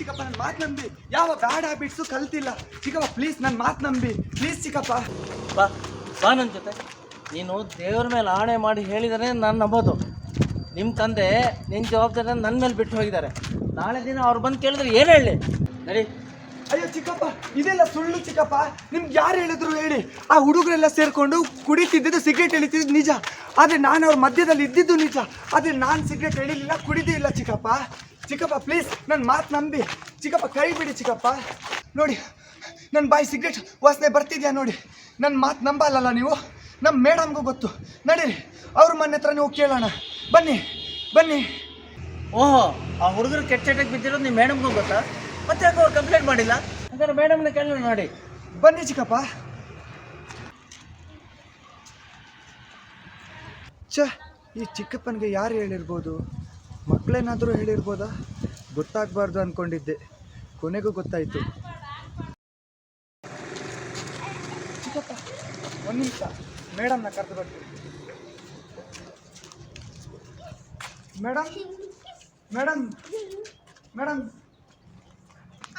ಚಿಕ್ಕಪ್ಪ ನನ್ನ ಮಾತು ನಂಬಿ. ಯಾವ ಬ್ಯಾಡ್ ಹ್ಯಾಬಿಟ್ಸು ಕಲ್ತಿಲ್ಲ. ಚಿಕ್ಕಪ್ಪ ಪ್ಲೀಸ್ ನನ್ನ ಮಾತು ನಂಬಿ. ಪ್ಲೀಸ್ ಚಿಕ್ಕಪ್ಪ. ಬಾ ಬಾ ನನ್ನ ಜೊತೆ. ನೀನು ದೇವ್ರ ಮೇಲೆ ಆಣೆ ಮಾಡಿ ಹೇಳಿದರೆ ನಾನು ನಂಬೋದು. ನಿಮ್ಮ ತಂದೆ ನಿನ್ನ ಜವಾಬ್ದಾರಿ ನನ್ನ ಮೇಲೆ ಬಿಟ್ಟು ಹೋಗಿದ್ದಾರೆ. ನಾಳೆ ದಿನ ಅವ್ರು ಬಂದು ಕೇಳಿದ್ರೆ ಏನು ಹೇಳಿ? ಸರಿ ಅಯ್ಯೋ ಚಿಕ್ಕಪ್ಪ ಇದೆಲ್ಲ ಸುಳ್ಳು ಚಿಕ್ಕಪ್ಪ. ನಿಮ್ಗೆ ಯಾರು ಹೇಳಿದ್ರು ಹೇಳಿ? ಆ ಹುಡುಗರೆಲ್ಲ ಸೇರಿಕೊಂಡು ಕುಡಿತಿದ್ದಿದ್ದು ಸಿಗರೇಟ್ ಎಳಿತಿದ್ದು ನಿಜ. ಆದರೆ ನಾನು ಅವ್ರ ಮಧ್ಯದಲ್ಲಿ ಇದ್ದಿದ್ದು ನಿಜ. ಆದರೆ ನಾನು ಸಿಗರೇಟ್ ಎಳಿಲಿಲ್ಲ ಕುಡಿದೇ ಇಲ್ಲ ಚಿಕ್ಕಪ್ಪ. ಚಿಕ್ಕಪ್ಪ ಪ್ಲೀಸ್ ನನ್ನ ಮಾತು ನಂಬಿ. ಚಿಕ್ಕಪ್ಪ ಕೈ ಬಿಡಿ ಚಿಕ್ಕಪ್ಪ. ನೋಡಿ ನನ್ನ ಬಾಯಿ ಸಿಗರೇಟ್ ವಾಸನೆ ಬರ್ತಿದ್ಯಾ ನೋಡಿ. ನನ್ನ ಮಾತು ನಂಬಲ್ಲಲ್ಲ ನೀವು? ನಮ್ಮ ಮೇಡಮ್ಗೂ ಗೊತ್ತು. ನಡೀರಿ ಅವ್ರ ಮನೆ ಹತ್ರ ನೀವು ಕೇಳೋಣ. ಬನ್ನಿ ಬನ್ನಿ. ಓಹೋ ಆ ಹುಡುಗರು ಕೆಟ್ಟ ಚಟಕ್ಕೆ ಬಿದ್ದಿರೋದು ನಿಮ್ಮ ಮೇಡಮ್ಗೂ ಗೊತ್ತಾ? ಮತ್ತೆ ಯಾಕೆ ಅವ್ರು ಕಂಪ್ಲೇಂಟ್ ಮಾಡಿಲ್ಲ? ಹಾಗಾದ್ರೆ ಮೇಡಮ್ನ ಕೇಳೋಣ ನೋಡಿ. ಬನ್ನಿ ಚಿಕ್ಕಪ್ಪ. ಛ ಈ ಚಿಕ್ಕಪ್ಪನಿಗೆ ಯಾರು ಹೇಳಿರ್ಬೋದು? ಮಕ್ಕಳೇನಾದರೂ ಹೇಳಿರ್ಬೋದಾ? ಗೊತ್ತಾಗಬಾರ್ದು ಅಂದ್ಕೊಂಡಿದ್ದೆ ಕೊನೆಗೂ ಗೊತ್ತಾಯಿತು. ಚಿಕ್ಕಪ್ಪ ಒಂದು ನಿಮಿಷ. ಮೇಡಮ್ನ ಕರೆದು ಬರ್ತೀನಿ. ಮೇಡಮ್? ಮೇಡಮ್? ಮೇಡಮ್?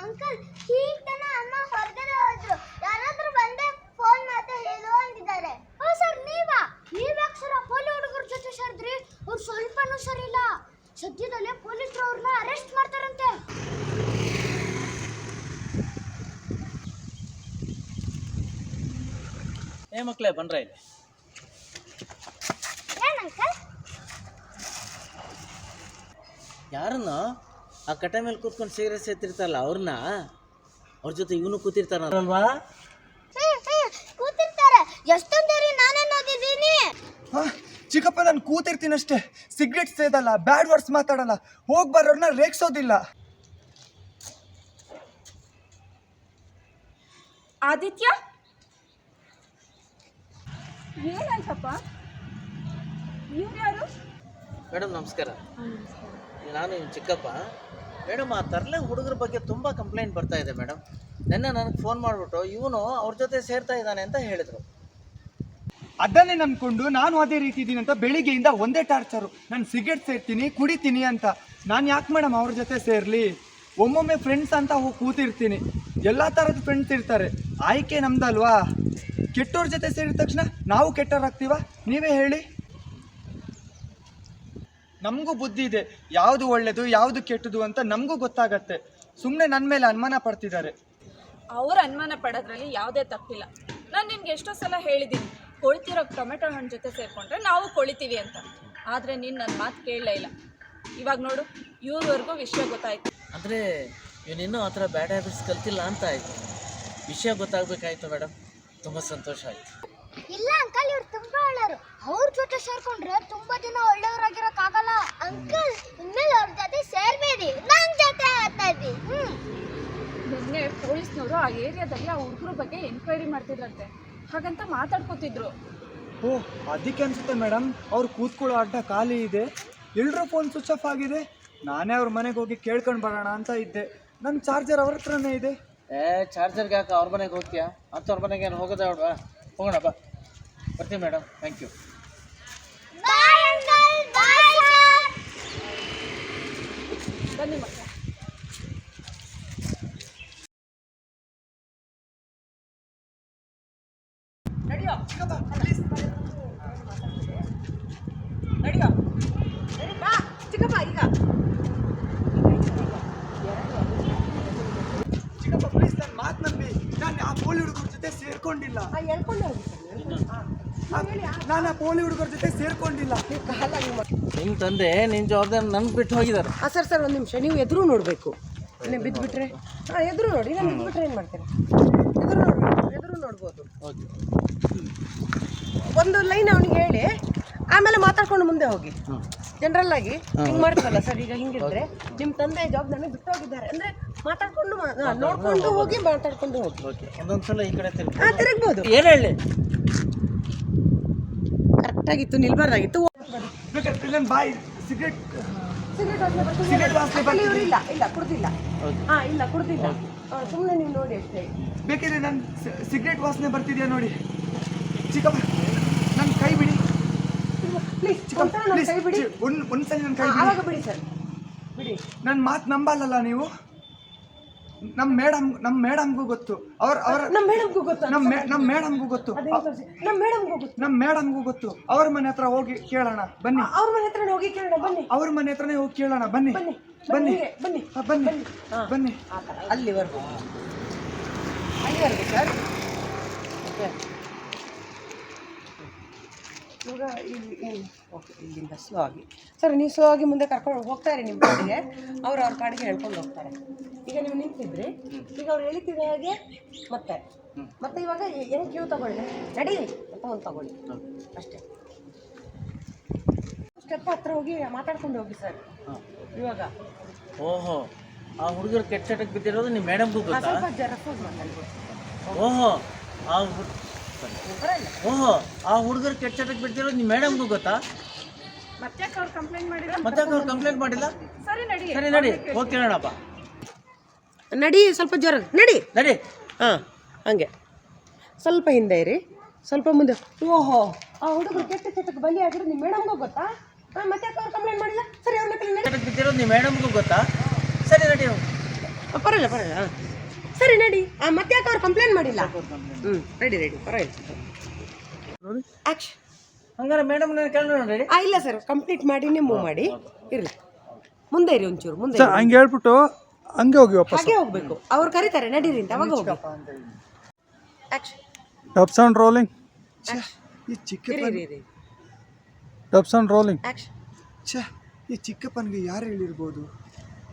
ಅಂಕಲ್ ಈಗ ತನ ಅಮ್ಮ ಹೊರಗಡೆ ಹೋದ್ರು ಯಾರಾದ್ರೂ ಬಂದೆ ಫೋನ್ ಮಾತ್ರ ಹೇಳು ಅಂದಿದ್ದಾರೆ ಓ ಸರ್ ನೀವಾ ನೀವ್ ಯಾಕೆ ಸರ್ ಪೋಲಿ ಹುಡುಗರ ಜೊತೆ ಸೇರಿದ್ರಿ ಅವ್ರು ಸ್ವಲ್ಪನೂ ಸರಿ ಇಲ್ಲ ಸದ್ಯದಲ್ಲೇ ಪೊಲೀಸರು ಅವ್ರನ್ನ ಅರೆಸ್ಟ್ ಮಾಡ್ತಾರಂತೆ. ಏ ಮಕ್ಕಳೇ ಬನ್ರ ಇಲ್ಲಿ? ಏನ್ ಅಂಕಲ್? ಯಾರನ್ನ? ಆ ಕಟ್ಟೆ ಮೇಲೆ ಕೂತ್ಕೊಂಡು ಸಿಗರೇಟ್ ಸೇತಿರ್ತಾರಲ್ಲ ಅವ್ರನ್ನ? ಅವ್ರ ಜೊತೆ ಇವನು ಕೂತಿರ್ತಾರಲ್ವಾ ಕೂತಿರ್ತಾರೆ. ಎಷ್ಟೊಂದೇರಿ ನಾನೇ ಓದಿದ್ದೀನಿ ಚಿಕ್ಕಪ್ಪ ನಾನು ಕೂತಿರ್ತೀನಷ್ಟೇ. ಸಿಗ್ರೆಟ್ ಸೇದಲ್ಲ ಬ್ಯಾಡ್ ವರ್ಡ್ಸ್ ಮಾತಾಡಲ್ಲ. ಹೋಗಿ ಬರೋರ್ನ ರೇಗ್ಸೋದಿಲ್ಲ. ಆದಿತ್ಯ? ಏನಾಯ್ತಪ್ಪ? ಮೇಡಮ್ ನಮಸ್ಕಾರ. ನಾನು ಇವ್ನ ಚಿಕ್ಕಪ್ಪ. ಮೇಡಮ್ ಆ ತರಲೆ ಹುಡುಗರ ಬಗ್ಗೆ ತುಂಬ ಕಂಪ್ಲೇಂಟ್ ಬರ್ತಾ ಇದೆ ಮೇಡಮ್. ನಿನ್ನೆ ನನಗೆ ಫೋನ್ ಮಾಡಿಬಿಟ್ಟು ಇವನು ಅವ್ರ ಜೊತೆ ಸೇರ್ತಾ ಇದ್ದಾನೆ ಅಂತ ಹೇಳಿದರು. ಅದನ್ನೇ ನಂಬ್ಕೊಂಡು ನಾನು ಅದೇ ರೀತಿ ಇದ್ದೀನಿ ಅಂತ ಬೆಳಿಗ್ಗೆಯಿಂದ ಒಂದೇ ಟಾರ್ಚರು ನಾನು ಸಿಗರೆಟ್ ಸೇರ್ತೀನಿ, ಕುಡಿತೀನಿ ಅಂತ. ನಾನು ಯಾಕೆ ಮೇಡಮ್ ಅವ್ರ ಜೊತೆ ಸೇರಲಿ? ಒಮ್ಮೊಮ್ಮೆ ಫ್ರೆಂಡ್ಸ್ ಅಂತ ಹೋಗಿ ಕೂತಿರ್ತೀನಿ. ಎಲ್ಲ ಥರದ ಫ್ರೆಂಡ್ಸ್ ಇರ್ತಾರೆ. ಆಯ್ಕೆ ನಮ್ದಲ್ವಾ? ಕೆಟ್ಟವ್ರ ಜೊತೆ ಸೇರಿದ ತಕ್ಷಣ ನಾವು ಕೆಟ್ಟವರಾಗ್ತೀವ ನೀವೇ ಹೇಳಿ. ನಮಗೂ ಬುದ್ಧಿ ಇದೆ. ಯಾವುದು ಒಳ್ಳೆಯದು ಯಾವುದು ಕೆಟ್ಟದು ಅಂತ ನಮಗೂ ಗೊತ್ತಾಗತ್ತೆ. ಸುಮ್ಮನೆ ನನ್ನ ಮೇಲೆ ಅನುಮಾನ ಪಡ್ತಿದ್ದಾರೆ. ಅವ್ರ ಅನುಮಾನ ಪಡೋದ್ರಲ್ಲಿ ಯಾವುದೇ ತಪ್ಪಿಲ್ಲ. ನಾನು ನಿಮ್ಗೆ ಎಷ್ಟೋ ಸಲ ಹೇಳಿದ್ದೀನಿ ಕೊಳ್ತಿರೋ ಟೊಮೆಟೊ ಹಣ್ಣು ಜೊತೆ ಸೇರಿಕೊಂಡ್ರೆ ನಾವು ಕೊಳಿತೀವಿ ಅಂತ. ಆದರೆ ನೀನು ನನ್ನ ಮಾತು ಕೇಳಲೇ ಇಲ್ಲ. ಇವಾಗ ನೋಡು ಇವ್ರವರೆಗೂ ವಿಷಯ ಗೊತ್ತಾಯ್ತು. ಅಂದರೆ ಇವನಿನ್ನೂ ಆ ಥರ ಬ್ಯಾಡ್ ಹ್ಯಾಬಿಟ್ಸ್ ಕಲ್ತಿಲ್ಲ ಅಂತ ಆಯಿತು. ವಿಷಯ ಗೊತ್ತಾಗಬೇಕಾಯ್ತು ಮೇಡಮ್. ತುಂಬ ಸಂತೋಷ ಆಯಿತು. ಇಲ್ಲ ಅಂಕಲ್ ಇವ್ರು ತುಂಬಾ ಒಳ್ಳೆಯವರು. ಅವ್ರ ಜೊತೆ ಸೇರ್ಕೊಂಡ್ರೆ ತುಂಬಾ ದಿನ ಒಳ್ಳೆಯವರಾಗಿರೋಕ್ಕಾಗಲ್ಲ. ಅಂಕಲ್ ಇನ್ಮೇಲೆ ಅವ್ರ ಜೊತೆ ಸೇರ್ಬೇಡಿ. ನನ್ನ ಜೊತೆ ಆಡ್ತಾ ಇದ್ದಿ. ಹ್ಮ್. ನಿನ್ನೆ ಪೊಲೀಸ್ನವರು ಆ ಏರಿಯಾದಲ್ಲಿ ಆ ಹುಡುಗರ ಬಗ್ಗೆ ಎನ್ಕ್ವೈರಿ ಮಾಡ್ತಿದ್ರಂತೆ. ಹಾಗಂತ ಮಾತಾಡ್ಕೋತಿದ್ರು. ಓ ಅದಕ್ಕೆ ಅನ್ಸುತ್ತೆ ಮೇಡಮ್ ಅವ್ರು ಕೂತ್ಕೊಳ್ಳೋ ಅಡ್ಡ ಖಾಲಿ ಇದೆ. ಎಲ್ಲರೂ ಫೋನ್ ಸ್ವಿಚ್ ಆಫ್ ಆಗಿದೆ. ನಾನೇ ಅವ್ರ ಮನೆಗೆ ಹೋಗಿ ಕೇಳ್ಕೊಂಡು ಬರೋಣ ಅಂತ ಇದ್ದೆ. ನನ್ನ ಚಾರ್ಜರ್ ಅವ್ರ ಹತ್ರನೇ ಇದೆ. ಏ ಚಾರ್ಜರ್ಗೆ ಯಾಕೆ ಅವ್ರ ಮನೆಗೆ ಹೋಗ್ತೀಯಾ? ಅಂತ ಅವ್ರ ಮನೆಗೆ ಏನು ಹೋಗೋದ ಹೋಗೋಣ ಬಾ. ಬರ್ತೀನಿ ಮೇಡಮ್ ಥ್ಯಾಂಕ್ ಯು ಬನ್ನಿ ಮಕ್ಕಳ ನಡಿಯೋ ನಡಿಯೋ ನಡಿ ಬಾ ಚಿಕ್ಕಪ್ಪ ಈಗ ಚಿಕ್ಕಪ್ಪ ಪ್ಲೀಸ್ ನನ್ನ ಮಾತು ನಂಬಿ ನಾನು ಆ ಪೋಲಿ ಹುಡುಗರ ಜೊತೆ ಸೇರ್ಕೊಂಡಿಲ್ಲ ಆ- ನಾನು ಆ ಪೋಲಿ ಹುಡುಗರ ಜೊತೆ ಸೇರ್ಕೊಂಡಿಲ್ಲ. ನಿಮ್ ತಂದೆ ನಿನ್ನ ಜವಾಬ್ದಾರಿ ನನ್ ಬಿಟ್ಟು ಹೋಗಿದ್ದಾರೆ ಹಾಂ ಸರ್ ಸರ್ ಒಂದು ನಿಮಿಷ ನೀವು ಎದುರು ನೋಡಬೇಕು. ನೀವು ಬಿದ್ದುಬಿಟ್ರೆ ಹಾಂ ಎದುರು ನೋಡಿ ನಾನು ಬಿದ್ದುಬಿಟ್ರೆ ಏನು ಮಾಡ್ತೀರಾ? ಎದುರು ನೋಡ್ಬೇಕು ಎದುರು ನೋಡ್ಬೋದು. ಒಂದು ಲೈನ್ ಅವನಿಗೆ ಹೇಳಿ ಆಮೇಲೆ ಮಾತಾಡ್ಕೊಂಡು ಮುಂದೆ ಹೋಗಿ. ಜನರಲ್ ಆಗಿ ಹಿಂಗೆ ಮಾಡ್ತಾರಲ್ಲ ಸರ್ ಈಗ ಹಿಂಗಿದ್ರೆ ನಿಮ್ಮ ತಂದೆ ಜವಾಬ್ದಾರಿ ಬಿಟ್ಟು ಹೋಗಿದ್ದಾರೆ. ಅಂದರೆ ಮಾತಾಡ್ಕೊಂಡು ನೋಡ್ಕೊಂಡು ಹೋಗಿ ಮಾತಾಡ್ಕೊಂಡು ಹೋಗಿ. ಓಕೆ ಒಂದೊಂದು ಸಲ ಈ ಕಡೆ ತಿರುಗಿ. ಹಾಂ ತಿರುಗ್ಬೋದು. ಏನು ಹೇಳಿ? ಕರೆಕ್ಟಾಗಿತ್ತು ನಿಲ್ಬಾರ್ದಾಗಿತ್ತು. ಬಾಯಿ ಸಿಗರೆಟ್ ಸಿಗರೇಟ್ ವಾಸನೆ ಸಿಗರೇಟ್ ವಾಸನೆ actually ಇವ್ರು. ಇಲ್ಲ ಇಲ್ಲ ಕುಡ್ದಿಲ್ಲ. ಹಾಂ ಇಲ್ಲ ಕುಡ್ದಿಲ್ಲ. ಸುಮ್ಮನೆ ನೀವು ನೋಡಿ ಅಷ್ಟೇ. ಬೇಕಿದ್ರೆ ನಾನು ಸಿಗರೇಟ್ ವಾಸನೆ ಬರ್ತಿದ್ಯಾ ನೋಡಿ? ಚಿಕ್ಕಪ್ಪ ನನ್ನ ಕೈ ಬಿಡಿ. ಪ್ಲೀಸ್ ಚಿಕ್ಕಪ್ಪ ಕೈ ಬಿಡಿ. ಒಂದು ಒಂದ್ಸಲಿ ನನ್ನ ಕೈ ಬಿಡಿ. ಬಿಡಿ ಸರ್. ಬಿಡಿ. ನನ್ನ ಮಾತು ನಂಬಲ್ಲಲ್ಲ ನೀವು? ನಮ್ಮ ಮೇಡಮ್ ನಮ್ಮ ಮೇಡಮ್ಗೂ ಗೊತ್ತು. ಅವ್ರ ಅವ್ರ ನಮ್ಮ ಮೇಡಮ್ಗೂ ಗೊತ್ತು. ನಮ್ಮ ಮೇ- ನಮ್ಮ ಮೇಡಮ್ಗೂ ಗೊತ್ತು. ನಮ್ಮ ಮೇಡಮ್ಗೂ ಗೊತ್ತು. ನಮ್ಮ ಮೇಡಮ್ಗೂ ಗೊತ್ತು. ಅವ್ರ ಮನೆ ಹತ್ರ ಹೋಗಿ ಕೇಳೋಣ. ಬನ್ನಿ. ಅವ್ರ ಮನೆ ಹತ್ರ ಹೋಗಿ ಕೇಳೋಣ. ಬನ್ನಿ. ಅವ್ರ ಮನೆ ಹತ್ರನೇ ಹೋಗಿ ಕೇಳೋಣ. ಬನ್ನಿ. ಬನ್ನಿ. ಬನ್ನಿ. ಬನ್ನಿ. ಬನ್ನಿ. ಬನ್ನಿ. ಅಲ್ಲಿವರೆಗೂ. ಅಲ್ಲಿವರೆಗೂ ಸರ್? ಇವಾಗ ಇಲ್ಲಿ ಓಕೆ ಇಲ್ಲಿಂದ ಸ್ಲೋ ಆಗಿ ಸರ್ ನೀವು ಸ್ಲೋ ಆಗಿ ಮುಂದೆ ಕರ್ಕೊಂಡು ಹೋಗ್ತಾ ಇರಿ ನಿಮ್ಮ ಕಾಡಿಗೆ ಅವ್ರು ಅವ್ರ ಕಾಡಿಗೆ ಹೇಳ್ಕೊಂಡು ಹೋಗ್ತಾರೆ. ಈಗ ನೀವು ನಿಂತಿದ್ರಿ. ಈಗ ಅವ್ರು ಹೇಳ್ತಿದ್ದ ಹಾಗೆ ಮತ್ತೆ. ಮತ್ತೆ ಇವಾಗ ಏನು ಕ್ಯೂ ತಗೊಳ್ಳಿ? ನಡಿ ಅಂತ ಒಂದು ತಗೊಳ್ಳಿ. ಅಷ್ಟೇ. ಸ್ಟೆಪ್ ಹತ್ರ ಹೋಗಿ ಮಾತಾಡ್ಕೊಂಡು ಹೋಗಿ ಸರ್. ಇವಾಗ. ಓಹೋ ಆ ಹುಡುಗರು ಕೆಟ್ಟ ಚಟಕ್ಕೆ ಬಿದ್ದಿರೋದು ನಿಮ್ಮ ಮೇಡಮ್ಗೂ ಆ, ಗೊತ್ತಾ? ಸ್ವಲ್ಪ ಮಾತಾಡ್ಬೋದು ಓಹೋ ಆ ಬರಲ್ಲ ಓಹೋ ಆ ಹುಡುಗರು ಕೆಟ್ಟ ಚಟಕ್ಕೆ ಬಿಡ್ತಿರೋ ನಿಮ್ಮ ಮೇಡಮ್ಗೂ ಗೊತ್ತಾ? ಮತ್ತೆ ಅವ್ರು ಕಂಪ್ಲೇಂಟ್ ಮಾಡಿದ್ರೆ? ಮತ್ತೆ ಅವ್ರು ಕಂಪ್ಲೇಂಟ್ ಮಾಡಿಲ್ಲ? ಸರಿ ನಡಿ. ಸರಿ ನಡಿ. ಹೋಗಿ ಕೇಳೋಣಪ್ಪ ನಡಿ ಸ್ವಲ್ಪ ಜ್ವರ. ನಡಿ. ನಡಿ. ಹಾಂ ಹಂಗೆ. ಸ್ವಲ್ಪ ಹಿಂದೆ ಇರಿ. ಸ್ವಲ್ಪ ಮುಂದೆ. ಓಹೋ ಆ ಹುಡುಗರು ಕೆಟ್ಟ ಚಟಕ್ಕೆ ಬಲಿ ಆಗಿರೋ ನಿಮ್ಮ ಮೇಡಮ್ಗೂ ಗೊತ್ತಾ? ಹಾಂ ಮತ್ತೆ ಅವ್ರು ಕಂಪ್ಲೇಂಟ್ ಮಾಡಿಲ್ಲ? ಸರಿ ಅವ್ರ ಚಟಕ್ಕೆ ಬಿದ್ದಿರೋದು ನಿಮ್ಮ ಮೇಡಮ್ಗೂ ಗೊತ್ತಾ? ಸರಿ ನಡಿ. ಪರಲ್ಲ ಪರಲ್ಲ ಹಾಂ ಸರಿ ನಡಿ. ಆ, ಮತ್ತೆ ಯಾಕೆ ಅವ್ರು ಕಂಪ್ಲೇಂಟ್ ಮಾಡಿಲ್ಲ? ಹ್ಞೂ ರೆಡಿ ರೆಡಿ ಪರವಾಗಿಲ್ಲ. ಆ್ಯಕ್ಷನ್ ಹಂಗಾರೆ ಮೇಡಮ್ ನಾನು ಕೇಳೋಣ ನಡಿ ಆ ಇಲ್ಲ ಸರ್ ಕಂಪ್ಲೀಟ್ ಮಾಡಿನೇ ಮೂವ್ ಮಾಡಿ. ಇರಲಿ. ಮುಂದೆ ಇರಿ ಒಂಚೂರು ಮುಂದೆ ಇರಿ. ಹಂಗೆ ಹೇಳ್ಬಿಟ್ಟು ಹಂಗೆ ಹೋಗಿ ವಾಪಸ್ ಹಾಗೆ ಹೋಗ್ಬೇಕು. ಅವ್ರು ಕರೀತಾರೆ ನಡೀರಿ ಅಂತ ಅವಾಗ ಹೋಗಿ ಆ್ಯಕ್ಷನ್ ಟಪ್ಸ್ ಸೌಂಡ್ ರೋಲಿಂಗ್ ಈ ಚಿಕ್ಕ ಇರಿ ಇರಿ ಇರಿ. ಡಬ್ ಸೌಂಡ್ ರೋಲಿಂಗ್ ಆ್ಯಕ್ಷನ್ ಛೇ ಈ ಚಿಕ್ಕಪ್ಪನಿಗೆ ಯಾರು ಹೇಳಿರ್ಬೋದು?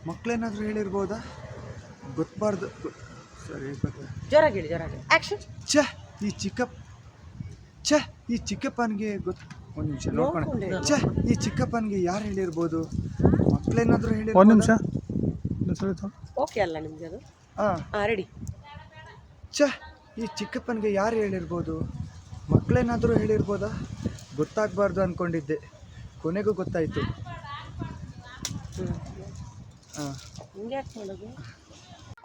ಮಕ್ಕಳೇನಾದರೂ ಹೇಳಿರ್ಬೋದಾ? ಗೊತ್ತಬಾರ್ದು ಸರಿ ಗೊತ್ತ ಜೋರಾಗಿ ಹೇಳಿ ಜೋರಾಗಿ ಆ್ಯಕ್ಷನ್ ಛೇ ಈ ಚಿಕ್ಕಪ್ಪ ಛ ಈ ಚಿಕ್ಕಪ್ಪನಿಗೆ ಗೊತ್ತು. ಒಂದು ನಿಮಿಷ ನೋಡ್ಕೊಂಡು. ಛ ಈ ಚಿಕ್ಕಪ್ಪನಿಗೆ ಯಾರು ಹೇಳಿರ್ಬೋದು? ಮಕ್ಕಳೇನಾದರೂ ಹೇಳಿ ಒಂದು ನಿಮಿಷ. ಓಕೆ ಅಲ್ಲ ನಿಮಗೆ ಅದು? ಹಾಂ ಹಾಂ ರೆಡಿ ಛ ಈ ಚಿಕ್ಕಪ್ಪನಿಗೆ ಯಾರು ಹೇಳಿರ್ಬೋದು? ಮಕ್ಕಳೇನಾದರೂ ಹೇಳಿರ್ಬೋದಾ? ಗೊತ್ತಾಗಬಾರ್ದು ಅಂದ್ಕೊಂಡಿದ್ದೆ ಕೊನೆಗೂ ಗೊತ್ತಾಯಿತು. ಹಾಂ ಹಿಂಗೆ ಯಾಕೆ ಮಾಡೋದು?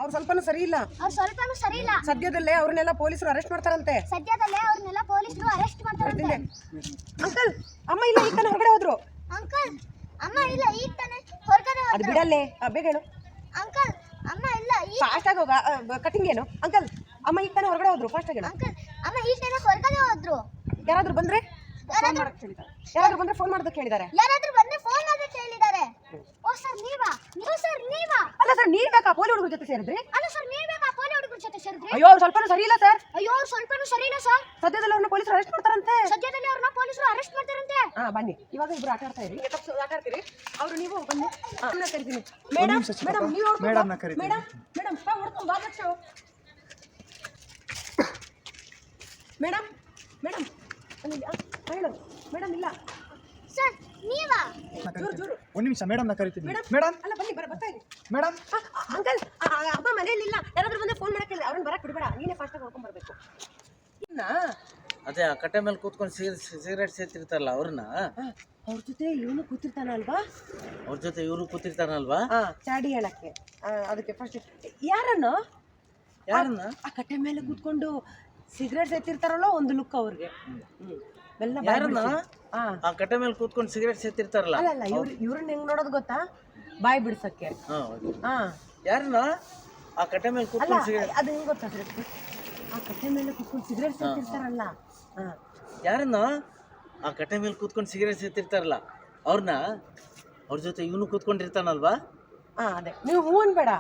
ಅವ್ರು ಸ್ವಲ್ಪನೂ ಸರಿ ಇಲ್ಲ. ಅವ್ರು ಸ್ವಲ್ಪನೂ ಸರಿ ಇಲ್ಲ. ಸದ್ಯದಲ್ಲೇ ಅವ್ರನ್ನೆಲ್ಲ ಪೊಲೀಸರು ಅರೆಸ್ಟ್ ಮಾಡ್ತಾರಂತೆ. ಸದ್ಯದಲ್ಲೇ ಅವ್ರನ್ನೆಲ್ಲ ಪೊಲೀಸರು ಅರೆಸ್ಟ್ ಮಾಡ್ತಾರಂತೆ. ಅಂಕಲ್ ಅಮ್ಮ ಇಲ್ಲ ಈಗ ತಾನೇ ಹೊರಗಡೆ ಹೋದ್ರು. ಅಂಕಲ್ ಅಮ್ಮ ಇಲ್ಲ ಈಗ ತಾನೇ ಹೊರಗಡೆ ಅದು ಹೋದ್ರು ಬಿಡಲ್ಲೇ. ಆ, ಬೇಗ ಹೇಳು. ಅಂಕಲ್ ಅಮ್ಮ ಇಲ್ಲ ಈಗ ಫಾಸ್ಟ್ ಆಗಿ ಹೋಗ. ಕಟಿಂಗ್ ಏನು? ಅಂಕಲ್ ಅಮ್ಮ ಈಗ ತಾನೇ ಹೊರಗಡೆ ಹೋದ್ರು. ಫಾಸ್ಟ್ ಆಗಿ ಅಂಕಲ್ ಅಮ್ಮ ಈಗ ತಾನೇ ಹೊರಗಡೆ ಹೋದ್ರು. ಯಾರಾದ್ರೂ ಬಂದ್ರೆ? ಫೋನ್ ಮಾಡಕ್ ಹೇಳಿದ್ದಾರೆ ಯಾರಾದ್ರೂ ಬಂದ್ರೆ ಫೋನ್ ಮಾಡೋದಕ್ಕೆ ಹೇಳಿದ್ದಾರೆ ಯಾರಾದ್ರೂ ಬಂದ್ರೆ ಫೋನ್ ಮಾಡೋದಕ್ಕೆ ಹೇಳಿದ್ದಾರೆ ಓ ಸರ್ ನೀವಾ? ಓ ಸರ್ ನೀವಾ? ಅಲ್ಲ ಸರ್ ನೀವ್ ಬೇಕಾ? ಪೋಲಿ ಹುಡುಗರ ಜೊತೆ ಸೇರಿದ್ರಿ? ಅಲ್ಲ ಸರ್ ನೀವ್ ಬೇಕಾ? ಪೋಲಿ ಹುಡುಗರ ಜೊತೆ ಸೇರಿದ್ರಿ? ಅಯ್ಯೋ ಅವ್ರು ಸ್ವಲ್ಪನೂ ಸರಿ ಇಲ್ಲ ಸರ್. ಅಯ್ಯೋ ಅವ್ರು ಸ್ವಲ್ಪನೂ ಸರಿ ಇಲ್ಲ ಸರ್. ಸದ್ಯದಲ್ಲಿ ಅವ್ರನ್ನ ಪೊಲೀಸರು ಅರೆಸ್ಟ್ ಮಾಡ್ತಾರಂತೆ. ಸದ್ಯದಲ್ಲಿ ಅವ್ರನ್ನ ಪೊಲೀಸರು ಅರೆಸ್ಟ್ ಮಾಡ್ತಾರಂತೆ. ಹಾ ಬನ್ನಿ. ಇವಾಗ ಇಬ್ರು ಆಟ ಆಡ್ತಾ ಇರಿ. ಆಟ ಆಡ್ತೀರಿ? ಅವರು ನೀವು ಬನ್ನಿ ಅವ್ರನ್ನ ಕರಿತೀನಿ. ಮೇಡಮ್ ಮೇಡಮ್ ನೀವು ಮೇಡಮ್. ಮೇಡಮ್ ಮೇಡಮ್ ಬಾ ಹೊಡ್ಕೊಂಡು ಬಾ ಲಕ್ಷ ಮೇಡಮ್ ಮೇಡಮ್ ಅಲ್ಲಿಲ್ಲ ಮೇಡಮ್ ಮೇಡಮ್ ಇಲ್ಲ. ಸರ್ ನೀವಾ? ಜೋರು ಜೋರು. ಒಂದು ನಿಮಿಷ ಮೇಡಮ್ನ ಕರಿತೀನಿ. Madam madam? ಅಲ್ಲ ಬನ್ನಿ ಬರ ಬರ್ತಾ ಇದ್ದೀನಿ ಮೇಡಮ್? ಅಂಕಲ್ ಅಮ್ಮ ಮನೆಯಲ್ಲಿಲ್ಲ ಯಾರಾದ್ರೂ ಬಂದ್ರೆ ಫೋನ್ ಮಾಡಕ್ಕೆ ಹೇಳಿ. ಅವ್ರನ್ನ ಬರಕ್ಕೆ ಬಿಡಬೇಡ. ನೀನೇ ಫಾಸ್ಟಾಗಿ ಹೊಡ್ಕೊಂಡು ಬರಬೇಕು. ಇನ್ನ? ಅದೇ ಆ ಕಟ್ಟೆ ಮೇಲೆ ಕೂತ್ಕೊಂಡು ಸಿಗರೇಟ್ ಸೇತಿರ್ತಾರಲ್ಲ ಅವ್ರನ್ನ? ಅವ್ರ ಜೊತೆ ಇವನು ಕೂತಿರ್ತಾನಲ್ವಾ ಅವ್ರ ಜೊತೆ ಇವರು ಕೂತಿರ್ತಾನಲ್ವಾ ಹಾ ಚಾಡಿ ಹೇಳಕ್ಕೆ. ಅದಕ್ಕೆ ಫಸ್ಟ್ ಯಾರನ್ನು? ಯಾರನ್ನ? ಆ ಕಟ್ಟೆ ಮೇಲೆ ಕೂತ್ಕೊಂಡು ಸಿಗರೇಟ್ ಸೇತಿರ್ತಾರಲ್ಲ ಒಂದು ಲುಕ್ ಅವ್ರಿಗೆ. ಬೆಲ್ಲ ಯಾರನ್ನ. ಆ. ಕಟ್ಟೆ ಮೇಲೆ ಕೂತ್ಕೊಂಡು ಸಿಗರೇಟ್ ಸೇತಿರ್ತಾರಲ್ಲ ಅಲ್ಲ ಅಲ್ಲ ಇವ್ರು ಇವ್ರನ್ನ ಹೆಂಗ್ ನೋಡೋದು ಗೊತ್ತಾ? ಬಾಯಿ ಬಿಡ್ಸಕ್ಕೆ. ಹಾ ಹೌದು. ಹಾ ಯಾರನ್ನ? ಆ ಕಟ್ಟೆ ಮೇಲೆ ಕೂತ್ಕೊಂಡು ಸಿಗರೇಟ್ ಅದು ಹೆಂಗ್ ಗೊತ್ತಾ ಆ ಕಟ್ಟೆ ಮೇಲೆ ಕೂತ್ಕೊಂಡು ಸಿಗರೇಟ್ ಸೇತಿರ್ತಾರಲ್ಲ ಹಾ ಯಾರನ್ನ? ಆ ಕಟ್ಟೆ ಮೇಲೆ ಕೂತ್ಕೊಂಡು ಸಿಗರೇಟ್ ಸೇತಿರ್ತಾರಲ್ಲ ಅವ್ರನ್ನ? ಅವ್ರ ಜೊತೆ ಇವನು ಕೂತ್ಕೊಂಡಿರ್ತಾನಲ್ವಾ? ಹಾ ಅದೇ. ನೀವು ಹೂ ಬೇಡ.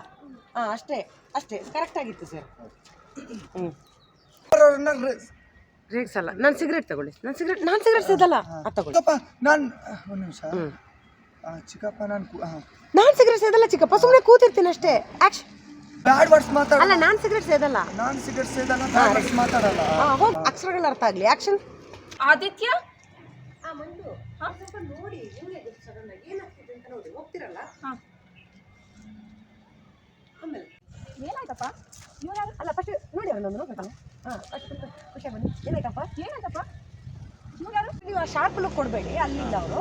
ಹಾ ಅಷ್ಟೇ ಅಷ್ಟೇ. ಕರೆಕ್ಟ್ ಆಗಿತ್ತು ಸರ್ ಹ್ಮ್. ರೇಗ್ಸ್ ಅಲ್ಲ. ನಾನು ಸಿಗರೇಟ್ ತಗೊಳ್ಳಿ. ನಾನು ಸಿಗರೇಟ್ ನಾನು ಸಿಗರೇಟ್ ಸೇದಲ್ಲ ಅದು ತಗೊಳ್ಳಿ. ಚಿಕ್ಕಪ್ಪ ನಾನು ಒಂದು ನಿಮಿಷ. ಚಿಕ್ಕಪ್ಪ ನಾನು ನಾನು ಸಿಗರೇಟ್ ಸೇದಲ್ಲ ಚಿಕ್ಕಪ್ಪ. ಸುಮ್ಮನೆ ಕೂತಿರ್ತೀನಿ ಅಷ್ಟೇ. ಆಕ್ಷ ಬ್ಯಾಡ್ ವರ್ಡ್ಸ್ ಮಾತಾಡ. ಅಲ್ಲ ನಾನು ಸಿಗರೇಟ್ ಸೇದಲ್ಲ ನಾನು ಸಿಗರೇಟ್ ಸೇದಲ್ಲ ಬ್ಯಾಡ್ ವರ್ಡ್ಸ್ ಮಾತಾಡಲ್ಲ. ಹಾ ಹೋಗ್. ಅಕ್ಷರಗಳು ಅರ್ಥ ಆಗಲಿ. ಆಕ್ಷನ್ ಆದಿತ್ಯ? ನೋಡಿ. ಏನಾಗ್ತಿದೆ ಅಂತ ನೋಡಿ. ಹೋಗ್ತಿರಲ್ಲ ಹಾಂ. ಆಮೇಲೆ. ಏನಾಯ್ತಪ್ಪ? ಅಲ್ಲ ಫಸ್ಟ್ ನೋಡಿ ಅವನೊಂದು ನೋಡ್ಬೇಕಲ್ಲ ಹಾಂ ಖುಷಿ ಬನ್ನಿ ಏನಾಯ್ತಪ್ಪ? ಏನಾಯ್ತಪ್ಪ? ನೀವು ಆ ಶಾರ್ಪ್ ಲುಕ್ ಕೊಡಬೇಡಿ ಅಲ್ಲಿಂದ ಅವರು.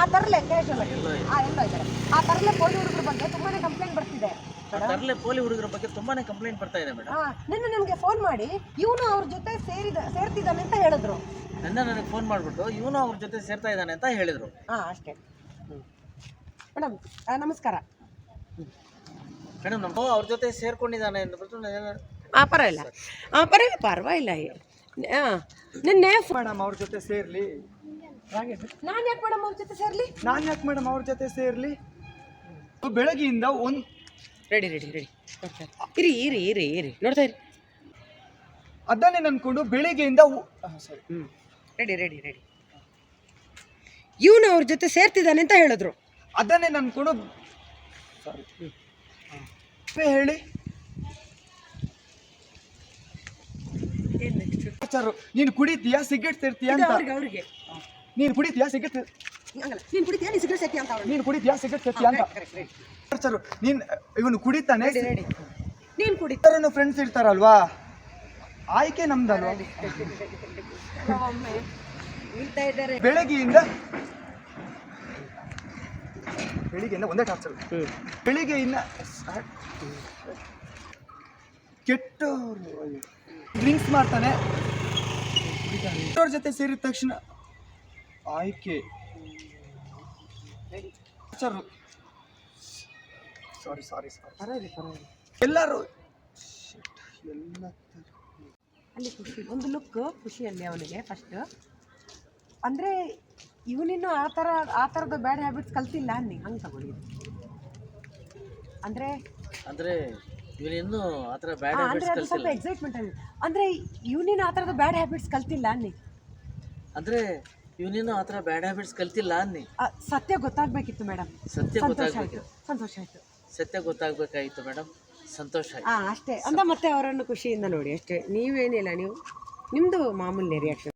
ಆ ತರಲೆ ಕ್ಯಾಶುವಲ್ ಆಗಿ. ಆ ಎಲ್ಲ ಇದ್ದಾರೆ ಆ ತರಲೆ ಪೋಲಿ ಹುಡುಗರ ಬಗ್ಗೆ ತುಂಬಾನೇ ಕಂಪ್ಲೇಂಟ್ ಬರ್ತಿದೆ. ತರಲೆ ಪೋಲಿ ಹುಡುಗರ ಬಗ್ಗೆ ತುಂಬಾನೇ ಕಂಪ್ಲೇಂಟ್ ಬರ್ತಾ ಇದೆ ಮೇಡಮ್. ಹಾ ನಿನ್ನೆ ನನಗೆ ಫೋನ್ ಮಾಡಿ ಇವನು ಅವ್ರ ಜೊತೆ ಸೇರಿದ ಸೇರ್ತಿದ್ದಾನೆ ಅಂತ ಹೇಳಿದ್ರು. ನನ್ನ ನನಗೆ ಫೋನ್ ಮಾಡಿಬಿಟ್ಟು ಇವನು ಅವ್ರ ಜೊತೆ ಸೇರ್ತಾ ಇದ್ದಾನೆ ಅಂತ ಹೇಳಿದರು. ಹಾಂ ಅಷ್ಟೇ. ಮೇಡಮ್ ನಮಸ್ಕಾರ. ಮೇಡಮ್ ನಮ್ಮ ಅವ್ರ ಜೊತೆ ಸೇರ್ಕೊಂಡಿದ್ದಾನೆ ಅಂದ್ಬಿಟ್ಟು ಆ ಪರವಾಗಿಲ್ಲ. ಆ ಪರವಾಗಿಲ್ಲ ಪರವಾಗಿಲ್ಲ. ಹಾಂ ನಿನ್ನೆ ಮೇಡಮ್ ಅವ್ರ ಜೊತೆ ಸೇರ್ಲಿ. ನಾನು ಯಾಕೆ ಮೇಡಮ್ ಅವ್ರ ಜೊತೆ ಸೇರ್ಲಿ? ನಾನು ಯಾಕೆ ಮೇಡಮ್ ಅವ್ರ ಜೊತೆ ಸೇರ್ಲಿ? ಬೆಳಗ್ಗೆಯಿಂದ ಒಂದು ರೆಡಿ ರೆಡಿ ರೆಡಿ. ನೋಡ್ತಾ ಇರಿ ಇರಿ ಇರಿ ಇರಿ. ನೋಡ್ತಾ ಇರಿ. ಅದನ್ನೇ ನನ್ಕೊಂಡು ಬೆಳಿಗ್ಗೆಯಿಂದ ಸಾರಿ ಹ್ಞೂ ರೆಡಿ ರೆಡಿ ರೆಡಿ. ಇವನು ಅವ್ರ ಜೊತೆ ಸೇರ್ತಿದ್ದಾನೆ ಅಂತ ಹೇಳಿದ್ರು. ಅದನ್ನೇ ನನ್ಕೊಂಡು ಸಾರಿ ಹೇಳಿ ಏನು ನೆಕ್ಸ್ಟ್ ಟಾರ್ಚರು. ನೀನು ಕುಡಿತೀಯಾ ಸಿಗರೇಟ್ ಸೇರ್ತೀಯಾ ಅಂತ? ಅವ್ರಿಗೆ ಅವ್ರಿಗೆ. ನೀನು ಕುಡಿತೀಯಾ ಸಿಗರೇಟ್ ಹಂಗಲ್ಲ ನೀನು ಕುಡಿತೀಯಾ ನೀನು ಸಿಗರೇಟ್ ಸೇರ್ತೀಯ ಅಂತ ಅವ್ರಿಗೆ. ನೀನು ಕುಡಿತೀಯಾ ಸಿಗರೇಟ್ ಸೇರ್ತೀಯಾ ಅಂತ? ಟಾರ್ಚರ್ ನೀನ್ ಇವನು ಕುಡಿತಾನೆ ನೀನು ಕುಡಿ. ಇತರನು ಫ್ರೆಂಡ್ಸ್ ಇರ್ತಾರಲ್ವಾ? ಆಯ್ಕೆ ನಮ್ದಲ್ವಾ? ಬೆಳಗ್ಗೆಯಿಂದ ಬೆಳಿಗ್ಗೆಯಿಂದ ಒಂದೇ ಟಾರ್ಚರ್ ಬೆಳಿಗ್ಗೆಯಿಂದ ಕೆಟ್ಟವರು. ಡ್ರಿಂಕ್ಸ್ ಮಾಡ್ತಾನೆ ಅವ್ರ ಜೊತೆ ಸೇರಿದ ತಕ್ಷಣ ಆಯ್ಕೆ. ಸಾರಿ ಸಾರಿ ಸಾರಿ ಎಲ್ಲರೂ. ಎಲ್ಲ ಅಲ್ಲಿ ಖುಷಿ ಒಂದು ಲುಕ್ ಖುಷಿಯಲ್ಲಿ ಅವನಿಗೆ ಫಸ್ಟ್ ಅಂದರೆ ಇವನಿನ್ನು ಆ ಥರ ಆ ಥರದ ಬ್ಯಾಡ್ ಹ್ಯಾಬಿಟ್ಸ್ ಕಲ್ತಿಲ್ಲ ಅನ್ನಿ. ಹಂಗೆ ತಗೊಳ್ಳಿ. ಅಂದರೆ ಅಂದ್ರೆ ಇವನಿನ್ನೂ ಆ ಥರ ಬ್ಯಾಡ್ ಅಂದರೆ ಅದು ಸ್ವಲ್ಪ ಎಕ್ಸೈಟ್ಮೆಂಟ್ ಅಂದರೆ ಇವನಿನ್ನು ಆ ಥರದ ಬ್ಯಾಡ್ ಹ್ಯಾಬಿಟ್ಸ್ ಕಲ್ತಿಲ್ಲ ಅನ್ನಿ. ಅಂದ್ರೆ ಇವನೇನು ಆ ಥರ ಬ್ಯಾಡ್ ಹ್ಯಾಬಿಟ್ಸ್ ಕಲ್ತಿಲ್ಲ ಅನ್ನಿ. ಆ, ಸತ್ಯ ಗೊತ್ತಾಗ್ಬೇಕಿತ್ತು ಮೇಡಮ್. ಸತ್ಯ ಸಂತೋಷ ಗೊತ್ತಾಗ್ಬೇಕು ಸಂತೋಷ ಆಯ್ತು. ಸತ್ಯ ಗೊತ್ತಾಗ್ಬೇಕಾಗಿತ್ತು ಮೇಡಮ್. ಸಂತೋಷ ಆಯ್ತು. ಆ ಅಷ್ಟೇ. ಅಂದ ಮತ್ತೆ ಅವರನ್ನು ಖುಷಿಯಿಂದ ನೋಡಿ ಅಷ್ಟೇ. ನೀವೇನಿಲ್ಲ ನೀವು? ನಿಮ್ಮದು ಮಾಮೂಲಿ ರಿಯಾಕ್ಷನ್